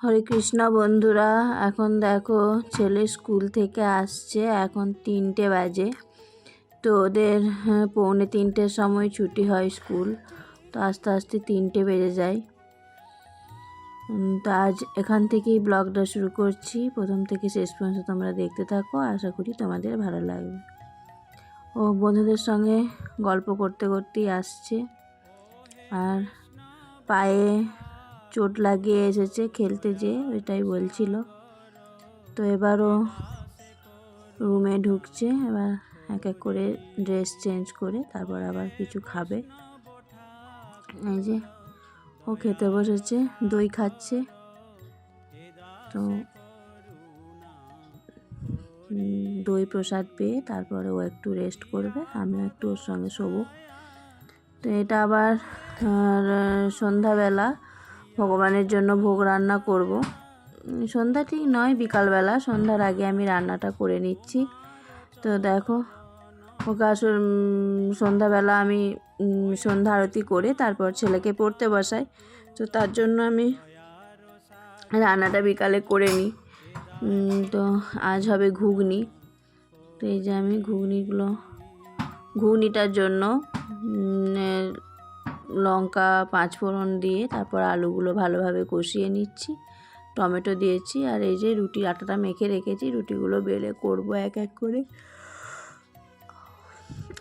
হরে কৃষ্ণ বন্ধুরা এখন দেখো ছেলে স্কুল থেকে আসছে এখন তিনটে বাজে। তো ওদের হ্যাঁ, পৌনে তিনটের সময় ছুটি হয় স্কুল। তো আস্তে আস্তে তিনটে বেজে যায়। তো আজ এখান থেকেই ব্লগটা শুরু করছি। প্রথম থেকে শেষ পর্যন্ত তোমরা দেখতে থাকো আশা করি তোমাদের ভালো লাগবে। ও বন্ধুদের সঙ্গে গল্প করতে করতেই আসছে। আর পায়ে চোট লাগিয়ে এসেছে খেলতে যে ওইটাই বলছিল। তো এবারও রুমে ঢুকছে, এবার এক এক করে ড্রেস চেঞ্জ করে তারপর আবার কিছু খাবে। এই যে, ও খেতে বসেছে, দই খাচ্ছে। তো দই প্রসাদ পেয়ে তারপরে ও একটু রেস্ট করবে, আমিও একটু ওর সঙ্গে শোবো। তো এটা আবার সন্ধ্যাবেলা ভগবানের জন্য ভোগ রান্না করব। সন্ধ্যা ঠিক নয়, বিকালবেলা। সন্ধ্যার আগে আমি রান্নাটা করে নিচ্ছি। তো দেখো, ওকে আসল সন্ধ্যাবেলা আমি সন্ধ্যা আরতি করে তারপর ছেলেকে পড়তে বসাই। তো তার জন্য আমি রান্নাটা বিকালে করে নিই। তো আজ হবে ঘুগনি। তো এই যে আমি ঘুগনিগুলো, ঘুগনিটার জন্য লঙ্কা, পাঁচ ফোড়ন দিয়ে তারপর আলুগুলো ভালোভাবে কষিয়ে নিচ্ছি। টমেটো দিয়েছি আর এই যে রুটি আটাটা মেখে রেখেছি, রুটিগুলো বেলে করব এক এক করে।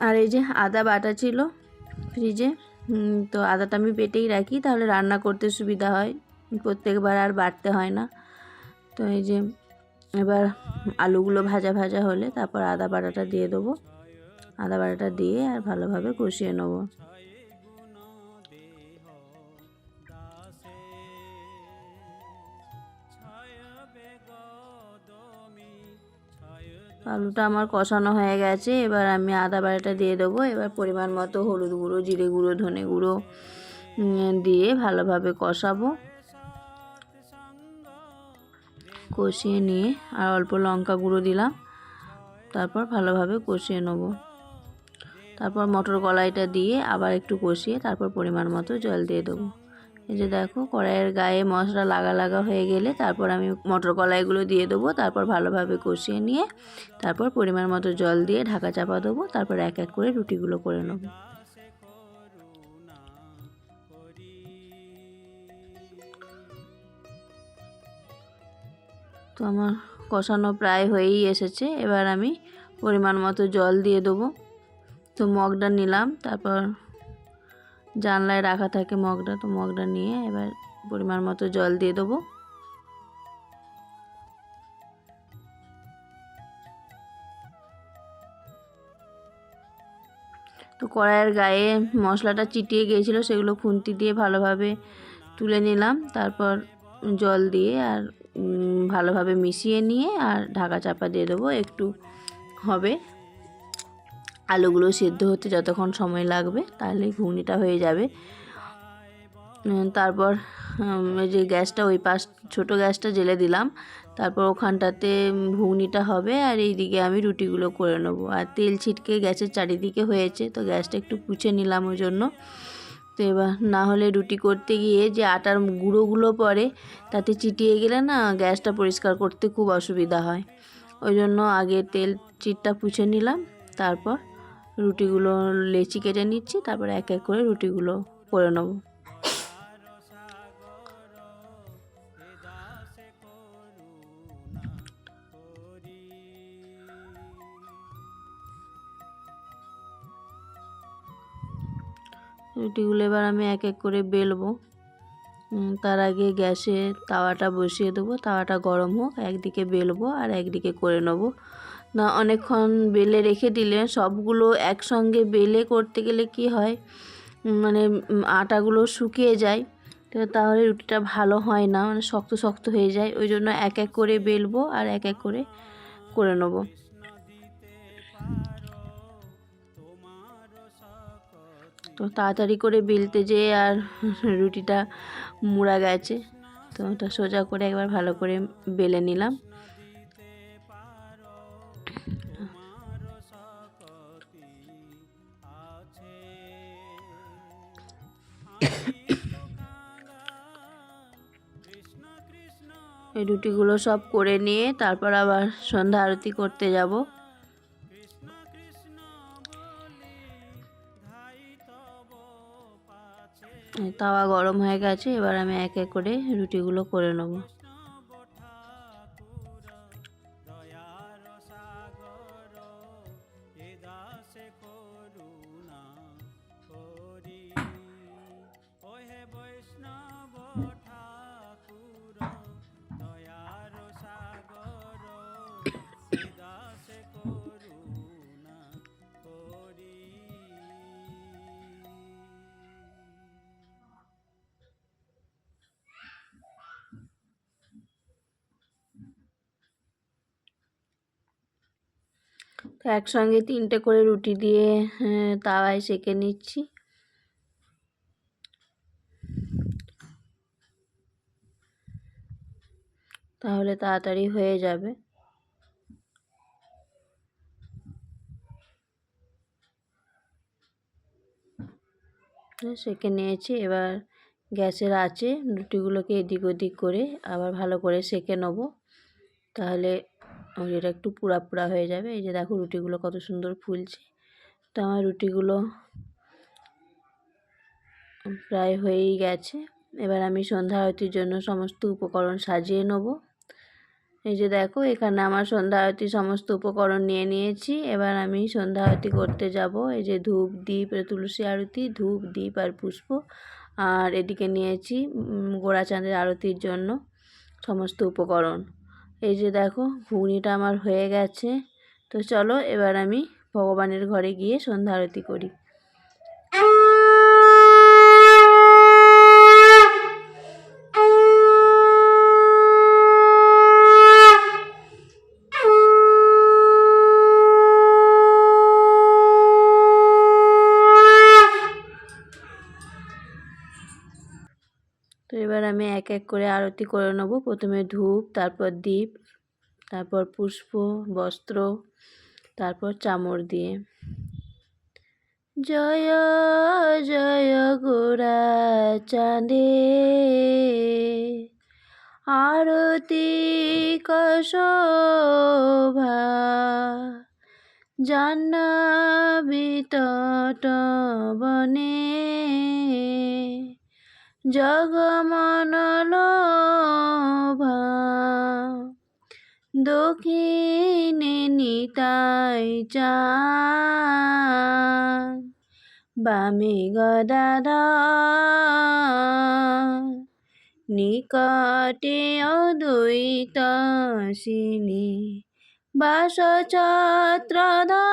আর এই যে আদা বাটা ছিল ফ্রিজে তো আদাটা আমি বেটেই রাখি, তাহলে রান্না করতে সুবিধা হয়। প্রত্যেকবার আর বাটতে হয় না। তো এই যে এবার আলুগুলো ভাজা ভাজা হলে তারপর আদা বাটাটা দিয়ে দেবো। আদা বাটাটা দিয়ে আর ভালোভাবে কষিয়ে নেব। আলুটা আমার কষানো হয়ে গেছে, এবার আমি আদা বাটাটা দিয়ে দেবো। এবার পরিমাণ মতো হলুদ গুঁড়ো, জিরে গুঁড়ো, ধনে গুঁড়ো দিয়ে ভালোভাবে কষাবো। কষিয়ে নিয়ে আর অল্প লঙ্কা গুঁড়ো দিলাম, তারপর ভালোভাবে কষিয়ে নেব। তারপর মটর কলাইটা দিয়ে আবার একটু কষিয়ে তারপর পরিমাণ মতো জল দিয়ে দেবো। এই যে দেখো, কড়াইয়ের গায়ে মশলা লাগা লাগা হয়ে গেলে তারপর আমি মটর কলাইগুলো দিয়ে দেবো, তারপর ভালোভাবে কষিয়ে নিয়ে তারপর পরিমাণ মতো জল দিয়ে ঢাকা চাপা দেবো, তারপর এক এক করে রুটিগুলো করে নেব। তো আমার কষানো প্রায় হয়েই এসেছে, এবার আমি পরিমাণ মতো জল দিয়ে দেবো। তো মগটা নিলাম, তারপর জানলায় রাখা থাকে মগটা, তো মগটা নিয়ে এবার পরিমাণ মতো জল দিয়ে দেবো। তো কড়াইয়ের গায়ে মশলাটা চিটিয়ে গিয়েছিল, সেগুলো খুন্তি দিয়ে ভালোভাবে তুলে নিলাম। তারপর জল দিয়ে আর ভালোভাবে মিশিয়ে নিয়ে আর ঢাকা চাপা দিয়ে দেবো। একটু হবে। আলুগুলো সেদ্ধ হতে যতক্ষণ সময় লাগবে, তাহলে ঘুগনিটা হয়ে যাবে। তারপর যে গ্যাসটা, ওই পাশ, ছোটো গ্যাসটা জেলে দিলাম। তারপর ওখানটাতে ঘুগনিটা হবে আর এইদিকে আমি রুটিগুলো করে নেব। আর তেল ছিটকে গ্যাসের চারিদিকে হয়েছে, তো গ্যাসটা একটু পুছে নিলাম ওই জন্য। তো এবার না হলে রুটি করতে গিয়ে যে আটার গুঁড়োগুলো পড়ে, তাতে চিটিয়ে গেলে না গ্যাসটা পরিষ্কার করতে খুব অসুবিধা হয়। ওই জন্য আগে তেল চিটটা পুছে নিলাম, তারপর রুটিগুলো লেচি কেটে নিচ্ছি, তারপর এক এক করে রুটিগুলো করে নেব। রুটিগুলো এবার আমি এক এক করে বেলবো। তার আগে গ্যাসে তাওয়াটা বসিয়ে দেবো। তাওয়াটা গরম হোক, একদিকে বেলবো আর একদিকে করে নেব। না, অনেকক্ষণ বেলে রেখে দিলে সবগুলো একসঙ্গে বেলে করতে গেলে কি হয়? মানে আটাগুলো শুকিয়ে যায়। তাহলে রুটিটা ভালো হয় না মানে শক্ত শক্ত হয়ে যায়। ওই জন্য এক এক করে বেলবো আর এক এক করে করে নেব। তো তাড়াতাড়ি করে বেলতে যেয়ে আর রুটিটা মুড়া গেছে। তো ওটা সোজা করে একবার ভালো করে বেলে নিলাম। এই রুটিগুলো সব করে নিয়ে তারপর আবার সন্ধ্যা আরতি করতে যাব। তাওয়া গরম হয়ে গেছে, এবার আমি এক এক করে রুটিগুলো করে নেব। একসঙ্গে তিনটে করে রুটি দিয়ে হ্যাঁ, তাওয়ায় সেঁকে নিচ্ছি। তাহলে তাড়াতাড়ি হয়ে যাবে। সেঁকে নিয়েছি। এবার গ্যাসের আছে রুটিগুলোকে এদিক ওদিক করে আবার ভালো করে সেঁকে নেব। তাহলে এটা একটু পুড়া পুড়া হয়ে যাবে। এই যে দেখো রুটিগুলো কত সুন্দর ফুলছে। তো আমার রুটিগুলো প্রায় হয়েই গেছে। এবার আমি সন্ধ্যা আরতির জন্য সমস্ত উপকরণ সাজিয়ে নেব। এই যে দেখো, এখানে আমার সন্ধ্যা আরতি সমস্ত উপকরণ নিয়ে নিয়েছি। এবার আমি সন্ধ্যা আরতি করতে যাব। এই যে ধূপ দ্বীপ তুলসী আরতি, ধূপ দ্বীপ আর পুষ্প। আর এদিকে নিয়েছি গোড়া চাঁদের আরতির জন্য সমস্ত উপকরণ। এই যে দেখো ঘুগনিটা আমার হয়ে গেছে। তো চলো, এবার আমি ভগবানের ঘরে গিয়ে সন্ধ্যা আরতি করি। এক এক করে আরতি করে নেব। প্রথমে ধূপ, তারপর দ্বীপ তারপর পুষ্প, বস্ত্র, তারপর চামর দিয়ে। জয় জয় গোরা চাঁদে। আরতি কশোভা জাহ্নবী তট বনে। জগমনলোভা। দক্ষিণে নিতাই চা বামে গদাধ নিকটে অদ্বৈত সিনি বাস ছত্রধা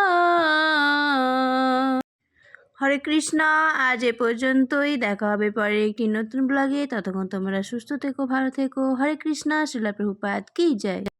হরে কৃষ্ণ, আজ এ পর্যন্তই। দেখা হবে পরে একটি নতুন ব্লগে ততক্ষণ তোমরা সুস্থ থেকো, ভালো থেকো। হরে কৃষ্ণ, শিলা প্রভুপাত কি জয়।